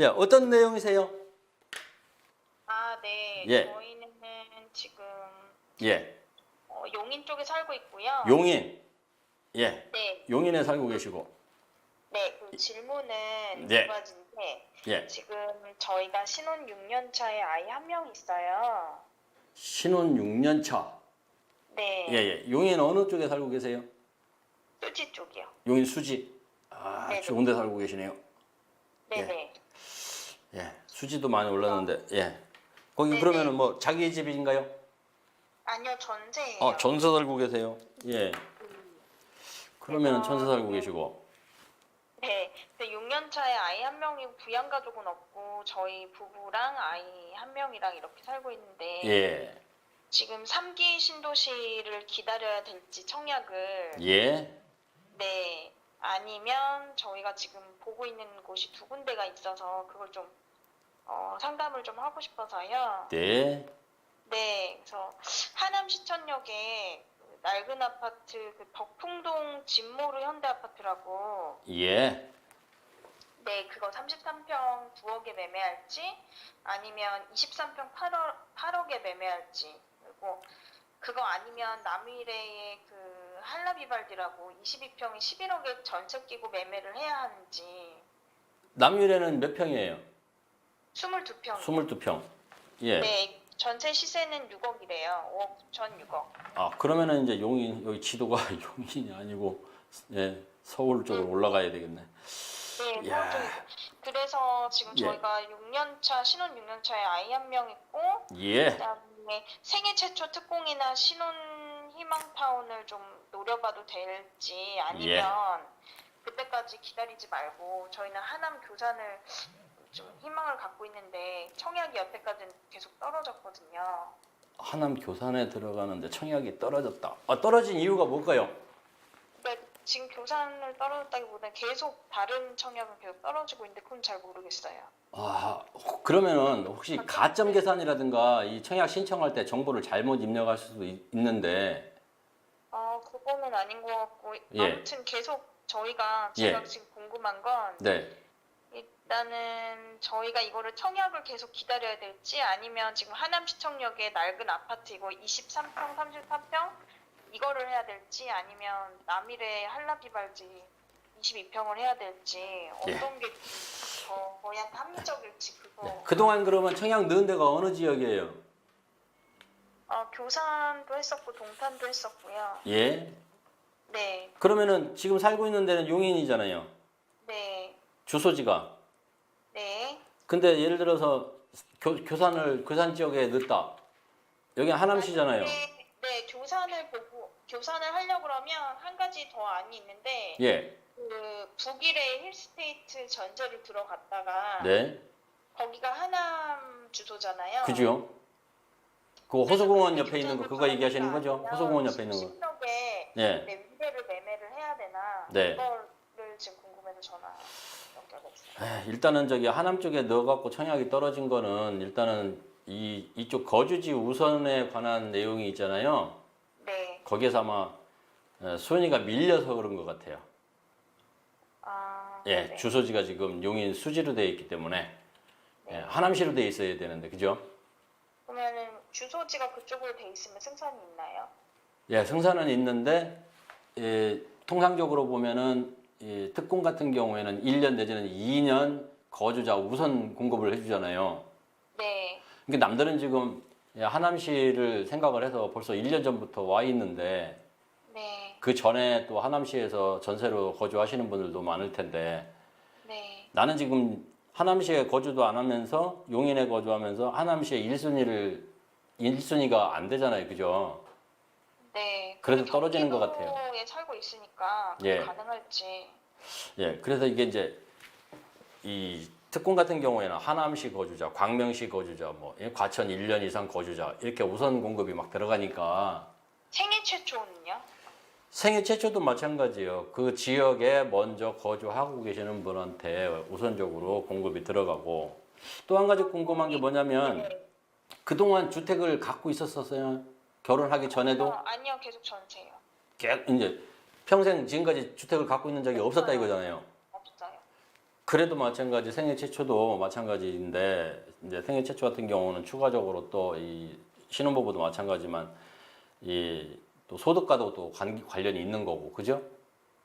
예, 어떤 내용이세요? 아, 네. 예. 저희는 지금 예, 어, 용인 쪽에 살고 있고요. 용인. 예, 네, 용인에 살고 계시고. 네. 그 질문은 네. 두 가지인데 예, 지금 저희가 신혼 6년 차에 아이 한 명 있어요. 신혼 6년 차. 네. 예, 예. 용인 어느 쪽에 살고 계세요? 수지 쪽이요. 용인 수지. 아, 네, 좋은 데 살고 계시네요. 네, 예. 네. 예, 수지도 많이 올랐는데. 예. 거기 네네. 그러면은 뭐 자기 집인가요? 아니요, 전세예요. 어, 전세 살고 계세요. 예. 그러면은 전세 살고 계시고. 네. 근데 6년 차에 아이 한 명이 부양 가족은 없고 저희 부부랑 아이 한 명이랑 이렇게 살고 있는데 예. 지금 3기 신도시를 기다려야 될지 청약을 예. 네 아니면 저희가 지금 보고 있는 곳이 두 군데가 있어서 그걸 좀 어, 상담을 좀 하고 싶어서요. 네. 네, 그래서 하남 시천역에 그 낡은 아파트 그 덕풍동 진모르 현대 아파트라고 예. 네 그거 33평 9억에 매매할지 아니면 23평 8억, 8억에 매매할지 그리고 그거 아니면 남일의 그 한라비발디라고 22평이 11억에 전세 끼고 매매를 해야 하는지 남유래는 몇 평이에요? 22평 22평. 예. 네 전세 시세는 6억이래요 5억 9천 6억 아, 그러면은 이제 용인 여기 지도가 용인이 아니고 예, 서울 쪽으로 올라가야 되겠네. 네, 야. 서울. 그래서 지금 예. 저희가 6년차 신혼 6년차에 아이 한 명 있고 예. 그다음에 생애 최초 특공이나 신혼 희망 타운을 좀 노려봐도 될지 아니면 그때까지 기다리지 말고 저희는 하남 교산을 좀 희망을 갖고 있는데 청약이 여태까지는 계속 떨어졌거든요. 하남 교산에 들어가는데 청약이 떨어졌다. 아, 떨어진 이유가 뭘까요? 그러니까 지금 교산을 떨어졌다기보다는 계속 다른 청약은 계속 떨어지고 있는데 그건 잘 모르겠어요. 아, 혹- 그러면은 혹시 가점 계산이라든가 이 청약 신청할 때 정보를 잘못 입력할 수도 있, 있는데 어, 그거는 아닌 것 같고 예. 아무튼 계속 저희가 예. 제가 지금 궁금한 건 네. 일단은 저희가 이거를 청약을 계속 기다려야 될지 아니면 지금 하남시청역에 낡은 아파트 이거 23평, 33평 이거를 해야 될지 아니면 남일의 한라비발지 22평을 해야 될지 어떤 게더 저희한테 합리적일지 그거 네. 그동안 그러면 청약 넣은 데가 어느 지역이에요? 어, 교산도 했었고 동탄도 했었고요. 예. 네, 그러면은 지금 살고 있는 데는 용인이잖아요. 네, 주소지가. 네. 근데 예를 들어서 교, 교산을 교산 지역에 넣었다. 여기 하남시잖아요. 네, 네, 교산을 보고 교산을 하려고 그러면 한 가지 더 안이 있는데 예. 그 북일의 힐스테이트 전제를 들어갔다가 네. 거기가 하남 주소잖아요. 그죠? 그 호수공원 그 옆에 있는 거 그거 얘기하시는 거죠? 호수공원 옆에 있는 거. 신덕에 예. 네, 위배를 매매를 해야 되나 네. 그거를 지금 궁금해서 전화 에이, 일단은 저기 하남 쪽에 넣어갖고 청약이 떨어진 거는 일단은 이 이쪽 거주지 우선에 관한 내용이 있잖아요. 네. 거기에서 아마 에, 수은이가 밀려서 그런 것 같아요. 아, 예, 네. 주소지가 지금 용인 수지로 되어 있기 때문에 예, 하남시로 되어 있어야 되는데 그죠? 그러면은 주소지가 그쪽으로 돼 있으면 승산이 있나요? 예, 승산은 있는데 예, 통상적으로 보면은 이 특공 같은 경우에는 1년 내지는 2년 거주자 우선 공급을 해주잖아요. 네. 그러니까 남들은 지금 예, 하남시를 생각을 해서 벌써 1년 전부터 와 있는데 네. 그 전에 또 하남시에서 전세로 거주하시는 분들도 많을 텐데 네. 나는 지금 하남시에 거주도 안 하면서 용인에 거주하면서 하남시의 1순위를 1순위가 안 되잖아요. 그죠? 네. 그래서 떨어지는 것 같아요. 경기도에 살고 있으니까 그게 예. 가능할지. 예, 그래서 이게 이제 이 특공 같은 경우에는 하남시 거주자, 광명시 거주자, 뭐 예, 과천 1년 이상 거주자 이렇게 우선 공급이 막 들어가니까 생애 최초는요? 생애 최초도 마찬가지예요. 그 지역에 먼저 거주하고 계시는 분한테 우선적으로 공급이 들어가고 또 한 가지 궁금한 게 뭐냐면 네. 그동안 주택을 갖고 있었었어요. 결혼하기 전에도 어, 아니요, 계속 전세요. 계- 이제 평생 지금까지 주택을 갖고 있는 적이 없었다 이거잖아요. 없어요. 그래도 마찬가지 생애 최초도 마찬가지인데 이제 생애 최초 같은 경우는 추가적으로 또 이 신혼부부도 마찬가지만 이 또 소득과도 또 관, 관련이 있는 거고 그죠?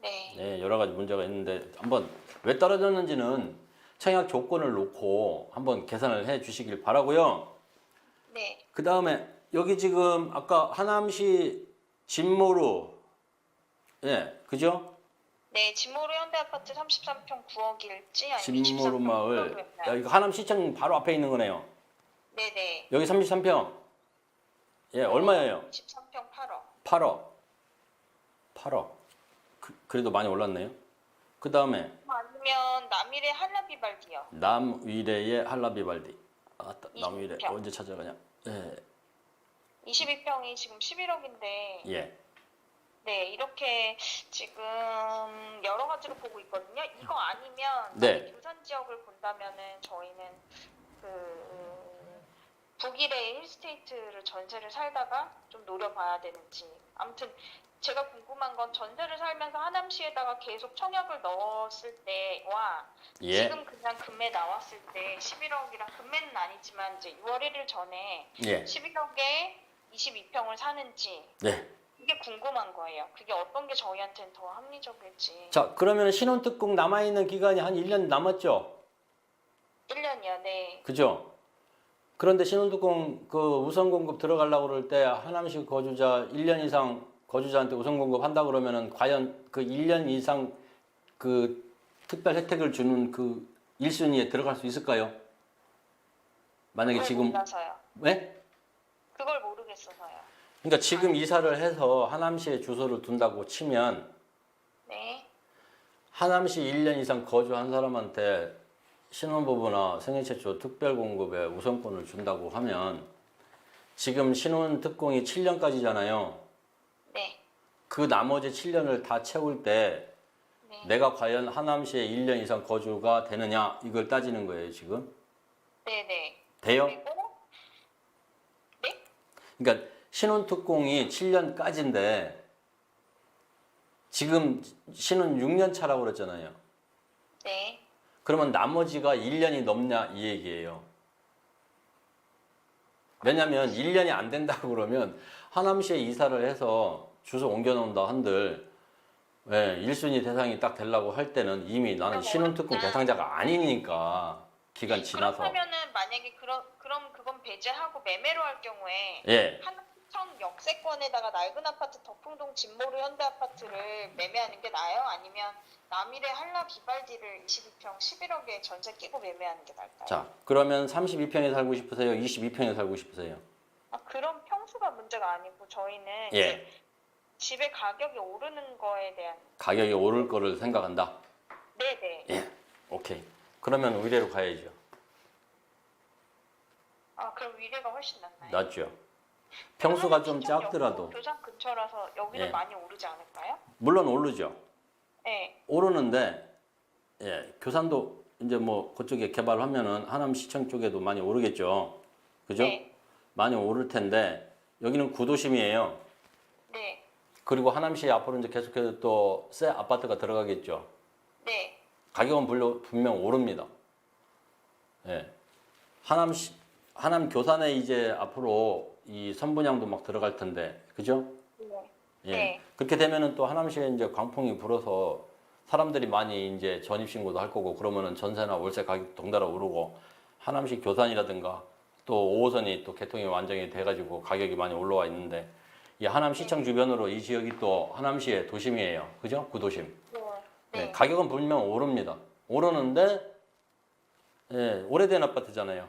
네. 네, 여러 가지 문제가 있는데 한번 왜 떨어졌는지는 청약 조건을 놓고 한번 계산을 해 주시길 바라고요. 네. 그 다음에 여기 지금 아까 하남시 진모루 예 그죠? 네, 진모루 현대 아파트 33평 9억 일지 아니면 진모루 23평 마을 9억일지. 야, 이거 하남시청 바로 앞에 있는 거네요. 네 네. 여기 33평 예 얼마예요? 13평 8억. 8억 8억 그, 그래도 많이 올랐네요. 그 다음에 아니면 남일의 한라비발디요. 남위례의 한라비발디 아 남위례 20평. 언제 찾아가냐? 예 22평이 지금 11억인데 예. 네, 이렇게 지금 여러 가지로 보고 있거든요. 이거 아니면 네. 교산 지역을 본다면은 저희는 그 북일의 힐스테이트를 전세를 살다가 좀 노려봐야 되는지. 아무튼 제가 궁금한 건 전세를 살면서 하남시에다가 계속 청약을 넣었을 때와 예. 지금 그냥 금매 나왔을 때 11억이랑 금매는 아니지만 이제 6월 1일 전에 예. 11억에 22평을 사는지 네. 이게 궁금한 거예요. 그게 어떤 게 저희한테는 더 합리적일지. 자, 그러면 신혼특공 남아있는 기간이 한 1년 남았죠? 1년이요, 네. 그죠? 그런데 신혼특공 그 우선 공급 들어가려고 그럴 때 하남시 거주자 1년 이상 거주자한테 우선 공급한다 그러면은 과연 그 1년 이상 그 특별 혜택을 주는 그 1순위에 들어갈 수 있을까요? 만약에 그걸 지금 몰라서요. 왜? 그걸 모르겠어서요. 그러니까 지금 이사를 해서 하남시에 주소를 둔다고 치면 네. 하남시 1년 이상 거주한 사람한테 신혼부부나 생애 최초 특별 공급에 우선권을 준다고 하면 지금 신혼 특공이 7년까지잖아요. 네. 그 나머지 7년을 다 채울 때 네. 내가 과연 하남시에 1년 이상 거주가 되느냐 이걸 따지는 거예요, 지금. 네, 네. 돼요? 그리고 네? 그러니까 신혼 특공이 7년까지인데 지금 신혼 6년 차라고 그랬잖아요. 네. 그러면 나머지가 1년이 넘냐 이 얘기예요. 왜냐면 1년이 안 된다고 그러면 하남시에 이사를 해서 주소 옮겨놓는다 한들 예, 1순위 대상이 딱 되려고 할 때는 이미 나는 신혼특공 대상자가 아니니까 기간 지나서 그렇다면은 만약에 그런 그럼 그건 배제하고 매매로 할 경우에 예, 한청 역세권에다가 낡은 아파트 덕풍동 진모루 현대 아파트를 매매하는 게 나아요? 아니면 남일의 한라 비발디를 22평 11억에 전세 끼고 매매하는 게 나을까요? 자 그러면 32평에 살고 싶으세요? 22평에 살고 싶으세요? 아, 그런 평수가 문제가 아니고 저희는 예, 이제 집의 가격이 오르는 거에 대한 가격이 오를 거를 생각한다. 네네 예, 오케이. 그러면 의뢰로 가야죠. 아 그럼 위례가 훨씬 낫나요? 낫죠. 평수가 좀 시청 작더라도 교산 근처라서 여기는 예. 많이 오르지 않을까요? 물론 오르죠. 네 오르는데 예, 교산도 이제 뭐 그쪽에 개발하면은 하남시청 쪽에도 많이 오르겠죠. 그죠? 네. 많이 오를 텐데 여기는 구도심이에요. 네. 그리고 하남시에 앞으로 이제 계속해서 또 새 아파트가 들어가겠죠. 네. 가격은 물론 분명 오릅니다. 예. 하남 시 하남 교산에 이제 앞으로 이 선분양도 막 들어갈 텐데. 그죠? 네. 예. 네. 그렇게 되면은 또 하남시에 이제 광풍이 불어서 사람들이 많이 이제 전입 신고도 할 거고 그러면은 전세나 월세 가격 동달아 오르고 하남시 교산이라든가 또 5호선이 또 개통이 완전히 돼가지고 가격이 많이 올라와 있는데 이 하남시청 주변으로 이 지역이 또 하남시의 도심이에요. 그죠? 구도심. 네. 네, 네. 가격은 분명 오릅니다. 오르는데 예, 오래된 아파트잖아요.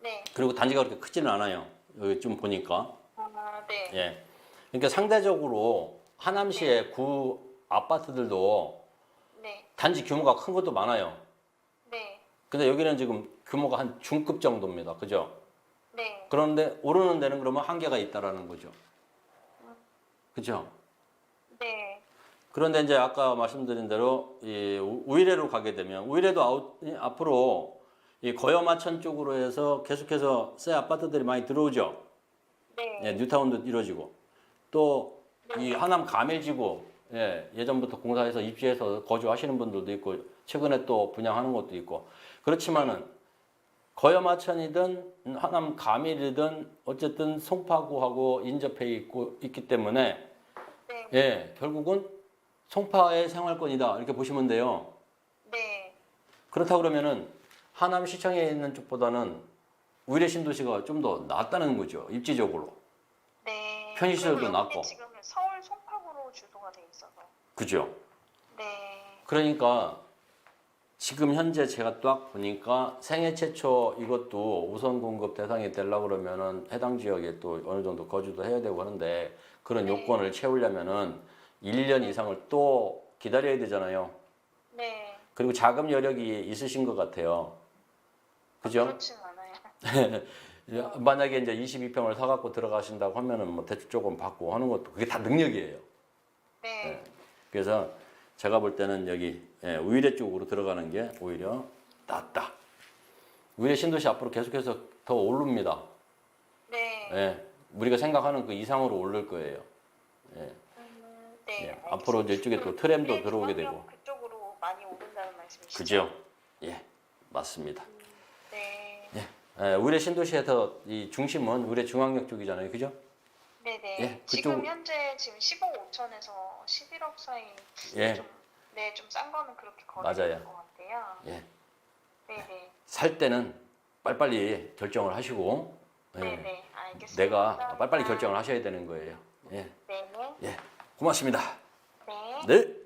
네. 그리고 단지가 그렇게 크지는 않아요. 여기 좀 보니까. 아, 네. 예. 그러니까 상대적으로 하남시의 구 아파트들도 네. 단지 규모가 큰 것도 많아요. 네. 근데 여기는 지금 규모가 한 중급 정도입니다. 그죠? 네. 그런데 오르는 데는 그러면 한계가 있다라는 거죠. 그죠? 네. 그런데 이제 아까 말씀드린 대로 이 우- 우이래로 가게 되면 우이래도 아웃, 이 앞으로 이 거여마천 쪽으로 해서 계속해서 새 아파트들이 많이 들어오죠. 네. 예, 뉴타운도 이루어지고 또 이 하남 가밀지구 예, 예전부터 공사해서 입주해서 거주하시는 분들도 있고 최근에 또 분양하는 것도 있고 그렇지만은 거여마천이든 하남 가밀이든 어쨌든 송파구하고 인접해 있고 있기 때문에 네. 예 결국은 송파의 생활권이다 이렇게 보시면 돼요. 네. 그렇다 그러면은 하남 시청에 있는 쪽보다는 우일의 신도시가 좀 더 낫다는 거죠 입지적으로 네. 편의시설도 낮고. 지금 서울 송파구로 주소가 돼 있어서. 그죠? 네. 그러니까 지금 현재 제가 딱 보니까 생애 최초 이것도 우선 공급 대상이 되려고 그러면은 해당 지역에 또 어느 정도 거주도 해야 되고 하는데 그런 네. 요건을 채우려면은 1년 이상을 또 기다려야 되잖아요. 네. 그리고 자금 여력이 있으신 것 같아요. 그죠? 그렇진 않아요. 만약에 이제 22평을 사갖고 들어가신다고 하면은 뭐 대출 조금 받고 하는 것도 그게 다 능력이에요. 네. 그래서 제가 볼 때는 여기 예, 우일의 쪽으로 들어가는 게 오히려 낫다. 우일의 신도시 앞으로 계속해서 더 오릅니다. 네. 예, 우리가 생각하는 그 이상으로 오를 거예요. 예, 음, 네. 예, 알겠습니다. 앞으로 이제 이쪽에 또 트램도 네, 들어오게 되고. 그쪽으로 많이 오른다는 말씀이시죠? 그죠? 예, 맞습니다. 네. 예, 우일의 신도시에서 이 중심은 우일의 중앙역 쪽이잖아요. 그죠? 네네. 예, 그쪽- 지금 현재 지금 15억 5천에서 11억 사이 예, 좀, 네, 좀 싼 거는 그렇게 거래되는 맞아요. 것 같아요. 예. 네네. 살 때는 빨리빨리 결정을 하시고 예, 네네. 알겠습니다. 내가. 빨리빨리 결정을 하셔야 되는 거예요. 예, 네. 예, 고맙습니다. 네. 네.